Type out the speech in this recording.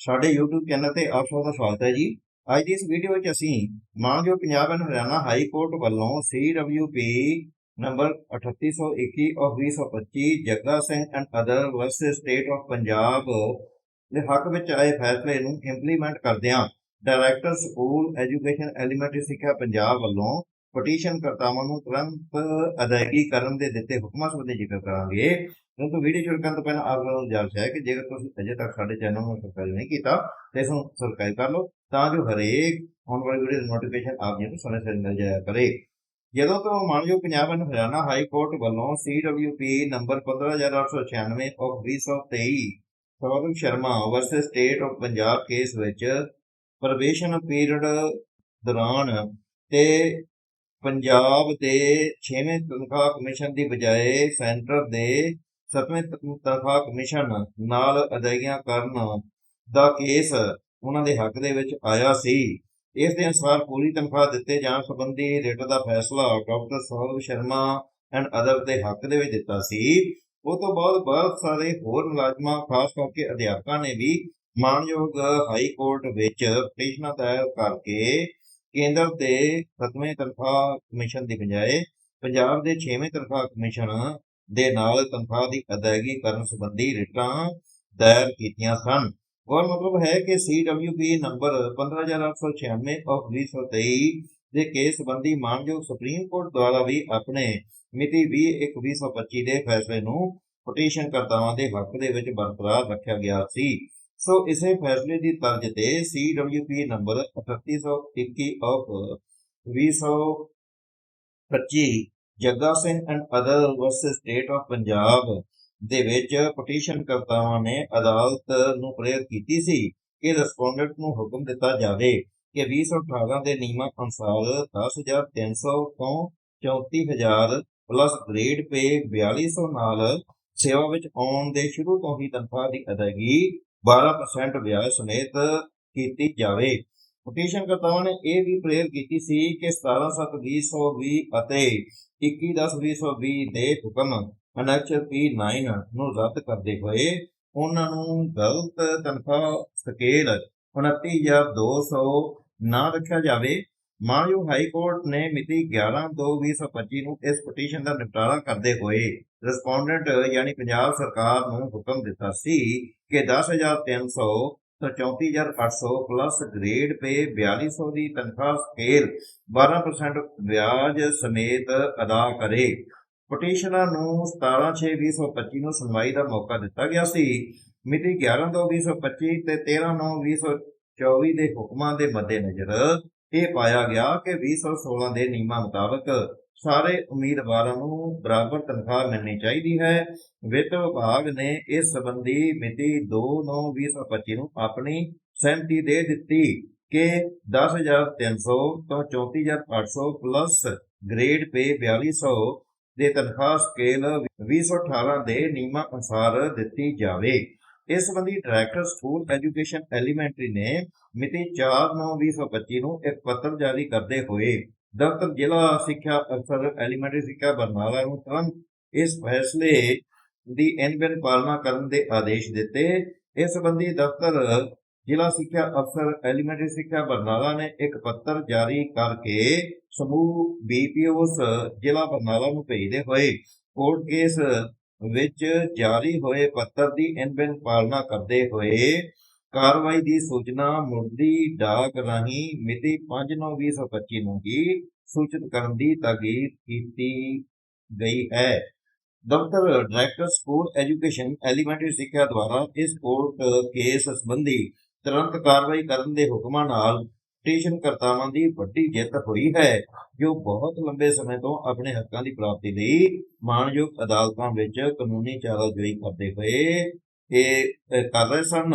ਸਾਡੇ YouTube channel ਤੇ ਆਪ ਸਭ ਦਾ ਸਵਾਗਤ ਹੈ ਜੀ। ਅੱਜ ਦੀ ਇਸ ਵੀਡੀਓ ਵਿੱਚ ਅਸੀਂ ਮਾਨਯੋਗ Punjab and Haryana high court ਵੱਲੋਂ CWP number 3821 of 2025 Jagga Singh and other versus state of Punjab ਦੇ ਹੱਕ ਵਿੱਚ ਆਏ ਫੈਸਲੇ ਨੂੰ ਇੰਪਲੀਮੈਂਟ ਕਰਦਿਆਂ ਡਾਇਰੈਕਟਰ ਸਕੂਲ ਐਜੂਕੇਸ਼ਨ ਐਲੀਮੈਂਟਰੀ ਸਿੱਖਿਆ ਪੰਜਾਬ ਵੱਲੋਂ ਪਟੀਸ਼ਨ ਕਰਤਾਵਾਂ ਨੂੰ ਤੁਰੰਤ ਅਦਾਇਗੀ ਕਰਨ ਦੇ ਦਿੱਤੇ ਹੁਕਮਾਂ ਸੰਬੰਧੀ ਜ਼ਿਕਰ ਕਰਾਂਗੇ। ਪਰੰਤੂ ਵੀਡੀਓ ਸ਼ੁਰੂ ਕਰਨ ਤੋਂ ਪਹਿਲਾਂ ਆਪ ਨੂੰ ਗੁਜ਼ਾਰਿਸ਼ ਹੈ ਕਿ ਜੇਕਰ ਤੁਸੀਂ ਅਜੇ ਤੱਕ ਸਾਡੇ ਚੈਨਲ ਨੂੰ ਸਬਸਕ੍ਰਾਈਬ ਨਹੀਂ ਕੀਤਾ, ਤੇ ਇਸ ਨੂੰ ਸਬਸਕ੍ਰਾਈਬ ਕਰ ਲਓ, ਤਾਂ ਜੋ ਹਰੇਕ ਆਉਣ ਵਾਲੀ ਵੀਡੀਓ ਦੀ ਨੋਟੀਫਿਕੇਸ਼ਨ ਆਪ ਜੀ ਨੂੰ ਸਮੇਂ ਸਿਰ ਮਿਲ ਜਾਇਆ ਕਰੇ। ਜਦੋਂ ਤੋਂ ਮਾਨਯੋਗ Punjab and Haryana high court ਵੱਲੋਂ CWP number 15896 of 2023 Swagat Sharma versus state of Punjab case ਵਿੱਚ ਪ੍ਰਵੇਸ਼ਨ ਪੀਰੀਅਡ ਦੌਰਾਨ ਤੇ ਪੰਜਾਬ ਦੇ 6ਵੇਂ ਤਨਖਾਹ ਕਮਿਸ਼ਨ ਦੀ ਬਜਾਏ ਸੈਂਟਰ ਦੇ 7ਵੇਂ ਤਨਖਾਹ ਕਮਿਸ਼ਨ ਨਾਲ ਅਦਾਇਗੀਆਂ ਕਰਨ ਦਾ ਕੇਸ ਉਹਨਾਂ ਦੇ ਹੱਕ ਦੇ ਵਿੱਚ ਆਇਆ ਸੀ। ਇਸ ਦੇ ਅਨੁਸਾਰ ਪੂਰੀ ਤਨਖਾਹ ਦਿੱਤੇ ਜਾਣ ਸੰਬੰਧੀ ਰਿਟ ਦਾ ਫੈਸਲਾ doctor Saurav Sharma and other ਦੇ ਹੱਕ ਦੇ ਵਿੱਚ ਦਿੱਤਾ ਸੀ। ਉਹ ਤੋਂ ਬਾਅਦ ਬਹੁਤ ਸਾਰੇ ਹੋਰ ਮੁਲਾਜ਼ਮਾਂ, ਖਾਸ ਕਰਕੇ ਅਧਿਆਪਕਾਂ ਨੇ ਵੀ ਮਾਨਯੋਗ ਹਾਈ ਕੋਰਟ ਵਿੱਚ ਪਟੀਸ਼ਨਾਂ ਦਾਇਰ ਕਰਕੇ ਕੇਂਦਰ ਦੇ 7ਵੇਂ ਤਨਖਾਹ ਕਮਿਸ਼ਨ ਦੀ ਬਜਾਏ ਪੰਜਾਬ ਦੇ 6ਵੇਂ ਤਨਖਾਹ ਕਮਿਸ਼ਨ ਦੇ ਨਾਲ ਤਨਖਾਹ ਦੀ ਅਦਾਇਗੀ ਕਰਨ ਸੰਬੰਧੀ ਰਿਟਾਂ ਦਾਇਰ ਕੀਤੀਆਂ ਸਨ। ਔਰ ਮਤਲਬ ਹੈ ਕਿ CWP ਨੰਬਰ 15896 ਆਫ 2023 ਦੇ ਕੇਸ ਸੰਬੰਧੀ ਮਾਨਯੋਗ ਸੁਪਰੀਮ ਕੋਰਟ ਦੁਆਰਾ ਵੀ ਆਪਣੇ ਮਿਤੀ 20/1/2025 ਦੇ ਫੈਸਲੇ ਨੂੰ ਪਟੀਸ਼ਨ ਕਰਤਾਵਾਂ ਦੇ ਹੱਕ ਦੇ ਵਿੱਚ ਬਰਕਰਾਰ ਰੱਖਿਆ ਗਿਆ ਸੀ। ਸੋ ਇਸੇ ਫੈਸਲੇ ਦੀ ਤਰਜ਼ ਤੇ CWP number 3821 of 2025 Jagga Singh and other versus state of Punjab ਦੇ ਵਿੱਚ ਪਟੀਸ਼ਨ ਕਰਤਾਵਾਂ ਨੇ ਅਦਾਲਤ ਨੂੰ ਪ੍ਰੇਰਿਤ ਕੀਤੀ ਸੀ ਕਿ ਰਿਸਪੋਂਡੈਂਟ ਨੂੰ ਹੁਕਮ ਦਿੱਤਾ ਜਾਵੇ ਕਿ 2018 ਦੇ ਨਿਯਮਾਂ ਅਨੁਸਾਰ 10300 ਤੋਂ 34000 ਪਲੱਸ ਗ੍ਰੇਡ ਪੇ 4200 ਨਾਲ ਸੇਵਾ ਵਿੱਚ ਆਉਣ ਦੇ ਸ਼ੁਰੂ ਤੋਂ ਹੀ ਤਨਖਾਹ ਦੀ ਅਦਾਇਗੀ 12% ਵਿਆਜ ਸਮੇਤ ਕੀਤੀ ਜਾਵੇ। ਪਟੀਸ਼ਨ ਕਰਤਾਵਾਂ ਨੇ ਇਹ ਵੀ ਪ੍ਰੇਰ ਕੀਤੀ ਸੀ ਕਿ 17/7/2020 ਅਤੇ 21/10/2020 ਦੇ ਹੁਕਮ ਅਨੈਕਸ P9 ਨੂੰ ਰੱਦ ਕਰਦੇ ਹੋਏ ਉਹਨਾਂ ਨੂੰ ਗਲਤ ਤਨਖਾਹ ਸਕੇਲ 29200 ਨਾ ਰੱਖਿਆ ਜਾਵੇ। ਮਾਨਯੋਗ ਹਾਈ ਕੋਰਟ ਨੇ ਮਿਤੀ 11/2/2025 ਨੂੰ ਇਸ ਪਟੀਸ਼ਨ ਦਾ ਨਿਪਟਾਰਾ ਕਰਦੇ ਹੋਏ ਰਿਸਪੋਂਡੈਂਟ ਯਾਨੀ ਪੰਜਾਬ ਸਰਕਾਰ ਨੂੰ ਹੁਕਮ ਦਿੱਤਾ ਸੀ ਕਿ 10300 ਤੋਂ 34800 ਪਲੱਸ ਗ੍ਰੇਡ ਪੇ 4200 ਦੀ ਤਨਖਾਹ ਸਕੇਲ 12% ਵਿਆਜ ਸਮੇਤ ਅਦਾ ਕਰੇ। ਪਟੀਸ਼ਨਰ ਨੂੰ 17/6/2025 ਨੂੰ ਸੁਣਵਾਈ ਦਾ ਮੌਕਾ ਦਿੱਤਾ ਗਿਆ ਸੀ। ਮਿਤੀ 11/2/2025 ਤੇ 13/9/2024 ਦੇ ਹੁਕਮਾਂ ਦੇ ਮੱਦੇਨਜ਼ਰ ਇਹ ਪਾਇਆ ਗਿਆ ਕਿ 2016 ਦੇ ਨਿਯਮਾਂ ਮੁਤਾਬਕ ਸਾਰੇ ਉਮੀਦਵਾਰਾਂ ਨੂੰ ਬਰਾਬਰ ਤਨਖਾਹ ਮਿਲਣੀ ਚਾਹੀਦੀ ਹੈ। ਵਿੱਤ ਵਿਭਾਗ ਨੇ ਇਸ ਸੰਬੰਧੀ ਮਿਤੀ 2/9/2025 ਨੂੰ ਆਪਣੀ ਸਹਿਮਤੀ ਦੇ ਦਿੱਤੀ ਕਿ 10300 ਤੋਂ 34800 ਪਲੱਸ ਗ੍ਰੇਡ ਪੇ 4200 ਦੇ ਤਨਖਾਹ ਸਕੇਲ 2018 ਦੇ ਨਿਯਮਾਂ ਅਨੁਸਾਰ ਦਿੱਤੀ ਜਾਵੇ। ਇਸ ਸੰਬੰਧੀ ਡਾਇਰੈਕਟਰ ਸਕੂਲ ਐਜੂਕੇਸ਼ਨ ਐਲੀਮੈਂਟਰੀ ਨੇ ਮਿਤੀ 4/9/2025 ਨੂੰ ਇੱਕ ਪੱਤਰ ਜਾਰੀ ਕਰਦੇ ਹੋਏ ਦਫ਼ਤਰ ਜ਼ਿਲ੍ਹਾ ਸਿੱਖਿਆ, ਅਫਸਰ, ਐਲੀਮੈਂਟਰੀ ਸਿੱਖਿਆ, ਬਰਨਾਲਾ ਨੂੰ ਤੁਰੰਤ ਇਸ ਫੈਸਲੇ ਦੀ ਅਨਬਨ ਪਾਲਣਾ ਕਰਨ ਦੇ ਆਦੇਸ਼ ਦਿੱਤੇ। ਇਸ ਸੰਬੰਧੀ ਦਫ਼ਤਰ ਜ਼ਿਲ੍ਹਾ ਸਿੱਖਿਆ ਅਫਸਰ, ਐਲੀਮੈਂਟਰੀ ਸਿੱਖਿਆ, ਬਰਨਾਲਾ ਨੇ ਇੱਕ ਪੱਤਰ ਜਾਰੀ ਕਰਕੇ ਸਮੂਹ ਬੀਪੀਓਸ ਜ਼ਿਲ੍ਹਾ ਬਰਨਾਲਾ ਨੂੰ ਭੇਜਦੇ ਹੋਏ ਕੋਰਟ ਕੇਸ ਵਿੱਚ ਜਾਰੀ ਹੋਏ ਪੱਤਰ ਦੀ ਅਨਬਨ ਪਾਲਣਾ ਕਰਦੇ ਹੋਏ ਕਾਰਵਾਈ ਦੀ ਸੂਚਨਾ ਮੁਰਦੀ ਡਾਕ ਰਾਹੀਂ ਮਿਤੀ 5/9/2025 ਨੂੰ ਹੀ ਸੂਚਿਤ ਕਰਨ ਦੀ ਤਾਕੀਦ ਕੀਤੀ ਗਈ ਹੈ। ਦਫ਼ਤਰ ਡਾਇਰੈਕਟਰ ਸਕੂਲ ਐਜੂਕੇਸ਼ਨ ਐਲੀਮੈਂਟਰੀ ਸਿੱਖਿਆ ਦੁਆਰਾ ਇਸ ਕੋਰਟ ਕੇਸ ਸੰਬੰਧੀ ਤੁਰੰਤ ਕਾਰਵਾਈ ਕਰਨ ਦੇ ਹੁਕਮਾਂ ਨਾਲ ਪਟੀਸ਼ਨ ਕਰਤਾਵਾਂ ਦੀ ਵੱਡੀ ਜਿੱਤ ਹੋਈ ਹੈ, ਜੋ ਬਹੁਤ ਲੰਬੇ ਸਮੇਂ ਤੋਂ ਆਪਣੇ ਹੱਕਾਂ ਦੀ ਪ੍ਰਾਪਤੀ ਲਈ ਮਾਨਯੋਗ ਅਦਾਲਤਾਂ ਵਿੱਚ ਕਾਨੂੰਨੀ ਚਾਰਾਜੋਈ ਕਰਦੇ ਹੋਏ ਇਹ ਕਰ ਰਹੇ ਸਨ।